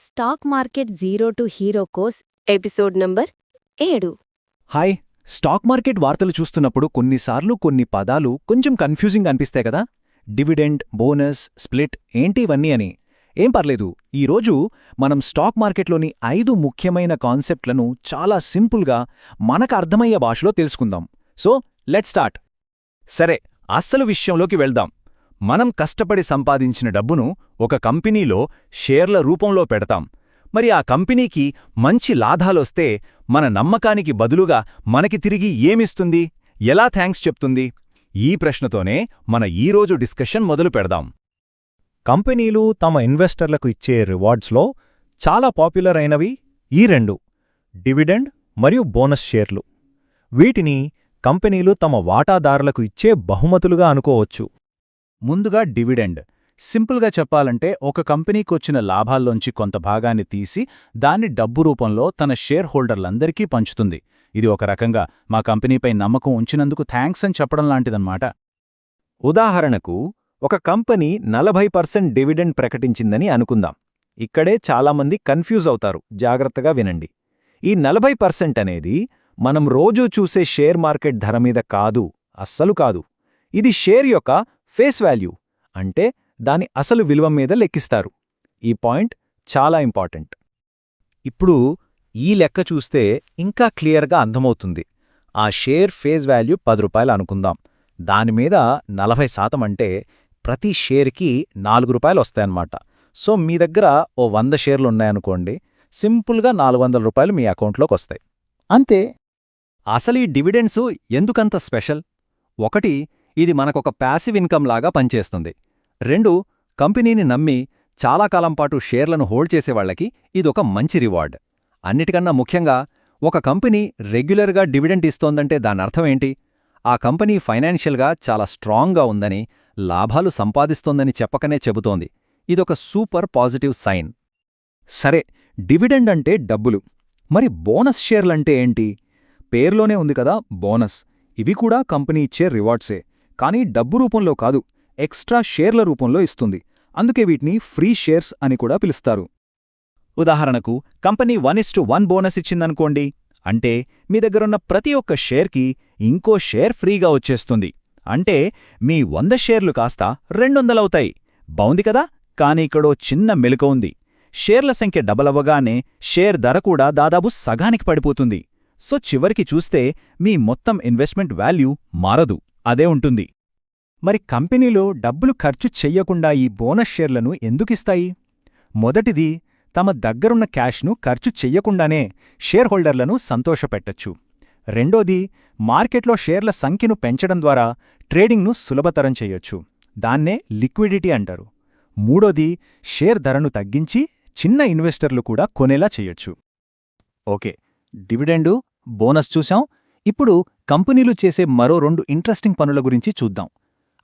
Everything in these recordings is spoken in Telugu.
Stock market zero to hero course episode number ఏడు. హాయ్ స్టాక్ మార్కెట్ వార్తలు చూస్తున్నప్పుడు కొన్నిసార్లు కొన్ని పదాలు కొంచెం కన్ఫ్యూజింగ్ అనిపిస్తాయి కదా? డివిడెండ్ బోనస్ స్ప్లిట్ ఏంటి ఇవన్నీ అని. ఏం పర్లేదు ఈరోజు మనం స్టాక్ మార్కెట్లోని ఐదు ముఖ్యమైన కాన్సెప్ట్లను చాలా సింపుల్గా మనకు అర్థమయ్యే భాషలో తెలుసుకుందాం. So let start. సరే అస్సలు విషయంలోకి వెళ్దాం. మనం కష్టపడి సంపాదించిన డబ్బును ఒక కంపెనీలో షేర్ల రూపంలో పెడతాం. మరి ఆ కంపెనీకి మంచి లాభాలొస్తే మన నమ్మకానికి బదులుగా మనకి తిరిగి ఏమిస్తుంది? ఎలా థ్యాంక్స్ చెప్తుంది? ఈ ప్రశ్నతోనే మన ఈరోజు డిస్కషన్ మొదలు పెడదాం. కంపెనీలు తమ ఇన్వెస్టర్లకు ఇచ్చే రివార్డ్స్లో చాలా పాపులర్ అయినవి ఈ రెండు. డివిడెండ్ మరియు బోనస్ షేర్లు. వీటిని కంపెనీలు తమ వాటాదారులకు ఇచ్చే బహుమతులుగా అనుకోవచ్చు. ముందుగా డివిడెండ్. సింపుల్గా చెప్పాలంటే ఒక కంపెనీకొచ్చిన లాభాల్లోంచి కొంత భాగాన్ని తీసి దాన్ని డబ్బు రూపంలో తన షేర్ హోల్డర్లందరికీ పంచుతుంది. ఇది ఒక రకంగా మా కంపెనీపై నమ్మకం ఉంచినందుకు థ్యాంక్స్ అని చెప్పడం లాంటిదన్నమాట. ఉదాహరణకు ఒక కంపెనీ నలభై పర్సెంట్ డివిడెండ్ ప్రకటించిందని అనుకుందాం. ఇక్కడే చాలామంది కన్ఫ్యూజ్ అవుతారు. జాగ్రత్తగా వినండి. ఈ నలభై పర్సెంట్ అనేది మనం రోజూ చూసే షేర్ మార్కెట్ ధర మీద కాదు అస్సలు కాదు. ఇది షేర్ యొక్క ఫేస్ వాల్యూ అంటే దాని అసలు విలువ మీద లెక్కిస్తారు. ఈ పాయింట్ చాలా ఇంపార్టెంట్. ఇప్పుడు ఈ లెక్క చూస్తే ఇంకా క్లియర్గా అర్థమవుతుంది. ఆ షేర్ ఫేస్ వాల్యూ పది రూపాయలు అనుకుందాం. దానిమీద నలభై శాతం అంటే ప్రతి షేర్కి నాలుగు రూపాయలు వస్తాయన్నమాట. సో మీ దగ్గర ఓ వంద షేర్లు ఉన్నాయనుకోండి సింపుల్గా నాలుగు వందల రూపాయలు మీ అకౌంట్లోకి వస్తాయి. అంతే. అసలు ఈ డివిడెండ్సు ఎందుకంత స్పెషల్? ఒకటి ఇది మనకొక ప్యాసివ్ ఇన్కమ్ లాగా పనిచేస్తుంది. రెండు కంపెనీని నమ్మి చాలా కాలం పాటు షేర్లను హోల్డ్ చేసేవాళ్ళకి ఇదొక మంచి రివార్డ్. అన్నిటికన్నా ముఖ్యంగా ఒక కంపెనీ రెగ్యులర్గా డివిడెంట్ ఇస్తోందంటే దానర్థమేంటి ఆ కంపెనీ ఫైనాన్షియల్గా చాలా స్ట్రాంగ్గా ఉందని లాభాలు సంపాదిస్తోందని చెప్పకనే చెబుతోంది. ఇదొక సూపర్ పాజిటివ్ సైన్. సరే డివిడెండ్ అంటే డబ్బులు. మరి బోనస్ షేర్లంటే ఏంటి? పేర్లోనే ఉంది కదా బోనస్. ఇవి కూడా కంపెనీ ఇచ్చే రివార్డ్సే. కానీ డబ్బు రూపంలో కాదు ఎక్స్ట్రా షేర్ల రూపంలో ఇస్తుంది. అందుకే వీటిని ఫ్రీ షేర్స్ అని కూడా పిలుస్తారు. ఉదాహరణకు company one is to one bonus ఇచ్చిందనుకోండి అంటే మీ దగ్గరున్న ప్రతి ఒక్క షేర్కి ఇంకో షేర్ ఫ్రీగా వచ్చేస్తుంది. అంటే మీ వంద షేర్లు కాస్త రెండొందలవుతాయి. బావుంది కదా కాని ఇక్కడో చిన్న మెలుక ఉంది. షేర్ల సంఖ్య డబలవ్వగానే షేర్ ధర కూడా దాదాపు సగానికి పడిపోతుంది. సో చివరికి చూస్తే మీ మొత్తం ఇన్వెస్ట్మెంట్ వాల్యూ మారదు. అదే ఉంటుంది. మరి కంపెనీలో డబ్బులు ఖర్చు చెయ్యకుండా ఈ బోనస్ షేర్లను ఎందుకిస్తాయి? మొదటిది తమ దగ్గరున్న క్యాష్ను ఖర్చు చెయ్యకుండానే షేర్ హోల్డర్లను సంతోషపెట్టచ్చు. రెండోది మార్కెట్లో షేర్ల సంఖ్యను పెంచడం ద్వారా ట్రేడింగ్ను సులభతరం చెయ్యొచ్చు. దాన్నే లిక్విడిటీ అంటారు. మూడోది షేర్ ధరను తగ్గించి చిన్న ఇన్వెస్టర్లు కూడా కొనేలా చెయ్యొచ్చు. ఓకే డివిడెండు బోనస్ చూశాం. ఇప్పుడు కంపెనీలు చేసే మరో రెండు ఇంట్రెస్టింగ్ పనుల గురించి చూద్దాం.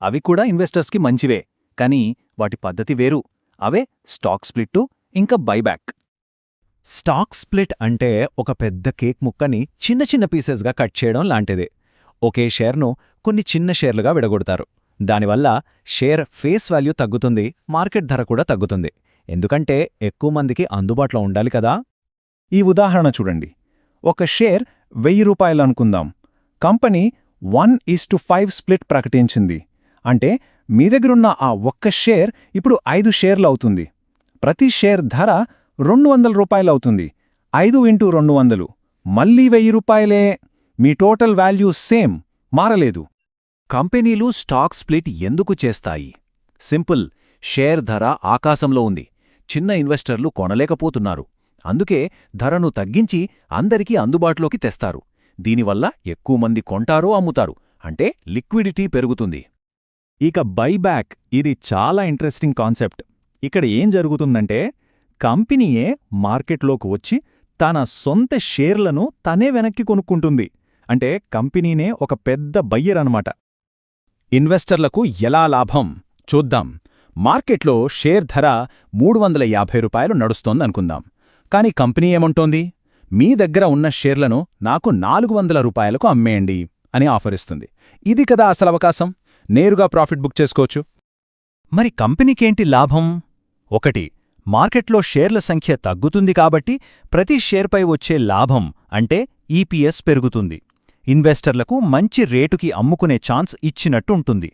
అవి కూడా ఇన్వెస్టర్స్కి మంచివే కానీ వాటి పద్ధతి వేరు. అవే స్టాక్ స్ప్లిట్టు ఇంకా బైబ్యాక్. స్టాక్ స్ప్లిట్ అంటే ఒక పెద్ద కేక్ ముక్కని చిన్న చిన్న పీసెస్గా కట్ చేయడం లాంటిదే. ఒకే షేర్ను కొన్ని చిన్న షేర్లుగా విడగొడతారు. దానివల్ల షేర్ ఫేస్ వాల్యూ తగ్గుతుంది మార్కెట్ ధర కూడా తగ్గుతుంది. ఎందుకంటే ఎక్కువ మందికి అందుబాటులో ఉండాలి కదా? ఈ ఉదాహరణ చూడండి. ఒక షేర్ వెయ్యి రూపాయలు అనుకుందాం company one is to five split ప్రకటించింది. అంటే మీ దగ్గరున్న ఆ ఒక్క షేర్ ఇప్పుడు ఐదు షేర్లు అవుతుంది. ప్రతి షేర్ ధర రెండు వందల రూపాయలవుతుంది ఐదు ఇంటూ రెండు వందలు. మళ్ళీ వెయ్యి రూపాయలే. మీ టోటల్ వాల్యూ సేమ్. మారలేదు. కంపెనీలు స్టాక్ స్ప్లిట్ ఎందుకు చేస్తాయి? సింపుల్. షేర్ ధర ఆకాశంలో ఉంది. చిన్న ఇన్వెస్టర్లు కొనలేకపోతున్నారు. అందుకే ధరను తగ్గించి అందరికీ అందుబాటులోకి తెస్తారు. దీనివల్ల ఎక్కువ మంది కొంటారో అమ్ముతారు. అంటే లిక్విడిటీ పెరుగుతుంది. ఇక బైబ్యాక్ ఇది చాలా ఇంట్రెస్టింగ్ కాన్సెప్ట్. ఇక్కడ ఏం జరుగుతుందంటే కంపెనీయే మార్కెట్లోకి వచ్చి తన సొంత షేర్లను తనే వెనక్కి కొనుక్కుంటుంది. అంటే కంపెనీనే ఒక పెద్ద బయ్యర్ అనమాట ఇన్వెస్టర్లకు ఎలా లాభం? చూద్దాం. మార్కెట్లో షేర్ ధర మూడు వందల యాభై రూపాయలు నడుస్తోందనుకుందాం. కాని కంపెనీ ఏమంటోంది? మీ దగ్గర ఉన్న షేర్లను నాకు నాలుగు వందల రూపాయలకు అమ్మేయండి అని ఆఫరిస్తుంది. ఇది కదా అసలు అవకాశం? నేరుగా ప్రాఫిట్ బుక్ చేసుకోవచ్చు. మరి కంపెనీకేంటి లాభం? ఒకటి మార్కెట్లో షేర్ల సంఖ్య తగ్గుతుంది కాబట్టి ప్రతి షేర్పై వచ్చే లాభం అంటే ఈపీఎస్ పెరుగుతుంది. ఇన్వెస్టర్లకు మంచి రేటుకి అమ్ముకునే ఛాన్స్ ఇచ్చినట్టు ఉంటుంది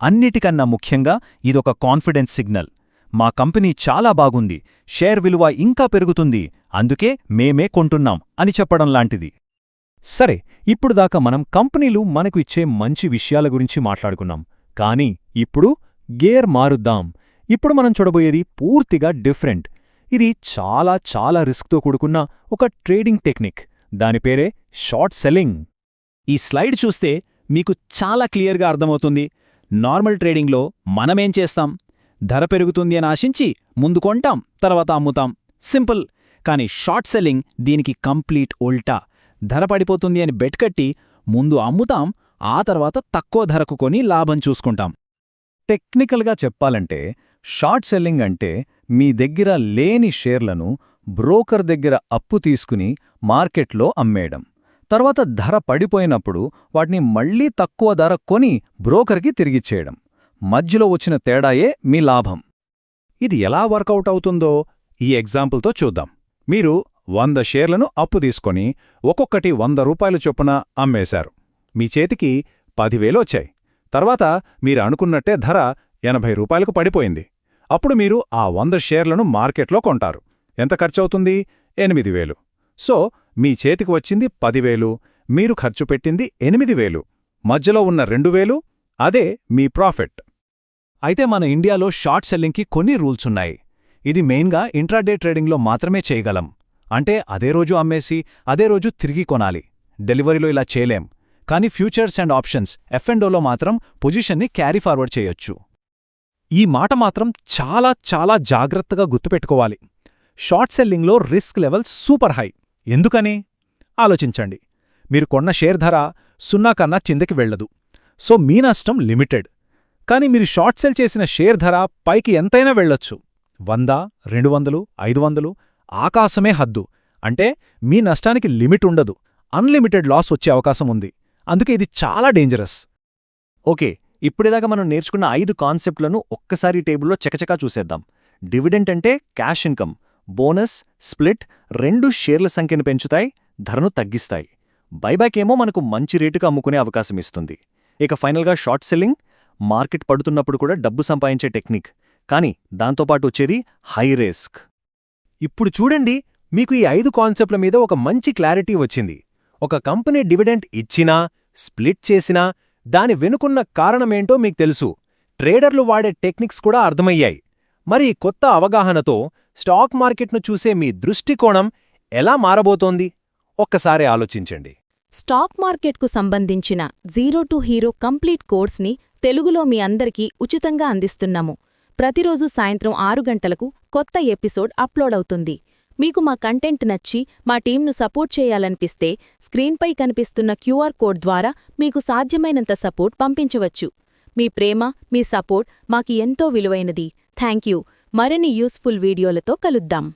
అన్నిటికన్నా ముఖ్యంగా ఇదొక కాన్ఫిడెన్స్ సిగ్నల్. మా కంపెనీ చాలా బాగుంది షేర్ విలువ ఇంకా పెరుగుతుంది అందుకే మేమే కొంటున్నాం అని చెప్పడం లాంటిది. సరే ఇప్పుడు దాకా మనం కంపెనీలు మనకు ఇచ్చే మంచి విషయాల గురించి మాట్లాడుకున్నాం. కానీ ఇప్పుడు గేర్ మారుద్దాం. ఇప్పుడు మనం చూడబోయేది పూర్తిగా డిఫరెంట్. ఇది చాలా చాలా రిస్క్తో కూడుకున్న ఒక ట్రేడింగ్ టెక్నిక్. దాని పేరే షార్ట్ సెల్లింగ్. ఈ స్లైడ్ చూస్తే మీకు చాలా క్లియర్గా అర్థమవుతుంది. నార్మల్ ట్రేడింగ్లో మనమేం చేస్తాం? ధర పెరుగుతుంది అని ఆశించి ముందు కొంటాం తర్వాత అమ్ముతాం. సింపుల్. కానీ షార్ట్ సెల్లింగ్ దీనికి కంప్లీట్ ఉల్టా. ధర పడిపోతుంది అని బెట్ కట్టి ముందు అమ్ముతాం ఆ తర్వాత తక్కువ ధరకు కొని లాభం చూసుకుంటాం. టెక్నికల్గా చెప్పాలంటే షార్ట్ సెల్లింగ్ అంటే మీ దగ్గర లేని షేర్లను బ్రోకర్ దగ్గర అప్పు తీసుకుని మార్కెట్లో అమ్మేయడం. తర్వాత ధర పడిపోయినప్పుడు వాటిని మళ్ళీ తక్కువ ధర కొని బ్రోకర్కి తిరిగిచ్చేయడం. మధ్యలో వచ్చిన తేడాయే మీ లాభం. ఇది ఎలా వర్కౌట్ అవుతుందో ఈ ఎగ్జాంపుల్తో చూద్దాం. మీరు వంద షేర్లను అప్పు తీసుకొని ఒక్కొక్కటి వంద రూపాయలు చొప్పున అమ్మేశారు. మీ చేతికి పదివేలు వచ్చాయి. తర్వాత మీరు అనుకున్నట్టే ధర ఎనభై రూపాయలకు పడిపోయింది. అప్పుడు మీరు ఆ వంద షేర్లను మార్కెట్లో కొంటారు. ఎంత ఖర్చవుతుంది? ఎనిమిది వేలు. సో మీ చేతికి వచ్చింది పదివేలు మీరు ఖర్చు పెట్టింది ఎనిమిది వేలు. మధ్యలో ఉన్న రెండు వేలు అదే మీ ప్రాఫిట్. అయితే మన ఇండియాలో షార్ట్ సెల్లింగ్కి కొన్ని రూల్స్ ఉన్నాయి. ఇది మెయిన్గా ఇంట్రాడే ట్రేడింగ్లో మాత్రమే చేయగలం. అంటే అదే రోజు అమ్మేసి అదే రోజు తిరిగి కొనాలి. డెలివరీలో ఇలా చేయలేం. కానీ ఫ్యూచర్స్ అండ్ ఆప్షన్స్ ఎఫ్ఎండోలో మాత్రం పొజిషన్ని క్యారీ ఫార్వర్డ్ చేయొచ్చు. ఈ మాట మాత్రం చాలా చాలా జాగ్రత్తగా గుర్తుపెట్టుకోవాలి. షార్ట్ సెల్లింగ్లో రిస్క్ లెవెల్ సూపర్ హై. ఎందుకని? ఆలోచించండి. మీరు కొన్న షేర్ ధర సున్నా కన్నా కిందకి వెళ్ళదు సో మీ నష్టం లిమిటెడ్. కానీ మీరు షార్ట్ సెల్ చేసిన షేర్ ధర పైకి ఎంతైనా వెళ్ళొచ్చు. వంద రెండు వందలు ఐదు వందలు ఆకాశమే హద్దు. అంటే మీ నష్టానికి లిమిట్ ఉండదు. అన్లిమిటెడ్ లాస్ వచ్చే అవకాశం ఉంది. అందుకే ఇది చాలా డేంజరస్. ఓకే ఇప్పుడేదాకా మనం నేర్చుకున్న ఐదు కాన్సెప్ట్లను ఒక్కసారి టేబుల్లో చకచకా చూసేద్దాం. డివిడెంట్ అంటే క్యాష్ ఇన్కమ్. బోనస్ స్ప్లిట్ రెండు షేర్ల సంఖ్యను పెంచుతాయి ధరను తగ్గిస్తాయి. బైబ్యాక్ ఏమో మనకు మంచి రేటుకు అమ్ముకునే అవకాశం ఇస్తుంది. ఇక ఫైనల్గా షార్ట్ సెల్లింగ్. మార్కెట్ పడుతున్నప్పుడు కూడా డబ్బు సంపాదించే టెక్నిక్. కానీ దాంతోపాటు వచ్చేది హై రిస్క్. ఇప్పుడు చూడండి మీకు ఈ ఐదు కాన్సెప్ట్ల మీద ఒక మంచి క్లారిటీ వచ్చింది. ఒక కంపెనీ డివిడెంట్ ఇచ్చినా స్ప్లిట్ చేసినా దాని వెనుకున్న కారణమేంటో మీకు తెలుసు. ట్రేడర్లు వాడే టెక్నిక్స్ కూడా అర్థమయ్యాయి. మరి కొత్త అవగాహనతో స్టాక్ మార్కెట్ను చూసే మీ దృష్టికోణం ఎలా మారబోతోంది? ఒక్కసారి ఆలోచించండి. స్టాక్ మార్కెట్కు సంబంధించిన జీరో టు హీరో కంప్లీట్ కోర్స్ని తెలుగులో మీ అందరికీ ఉచితంగా అందిస్తున్నాము. ప్రతిరోజు సాయంత్రం ఆరు గంటలకు కొత్త ఎపిసోడ్ అప్లోడ్ అవుతుంది. మీకు మా కంటెంట్ నచ్చి మా టీంను సపోర్ట్ చేయాలనిపిస్తే స్క్రీన్పై కనిపిస్తున్న క్యూఆర్ కోడ్ ద్వారా మీకు సాధ్యమైనంత సపోర్ట్ పంపించవచ్చు. మీ ప్రేమ మీ సపోర్ట్ మాకు ఎంతో విలువైనది. Thank you. మరిన్ని యూస్ఫుల్ వీడియోలతో కలుద్దాం.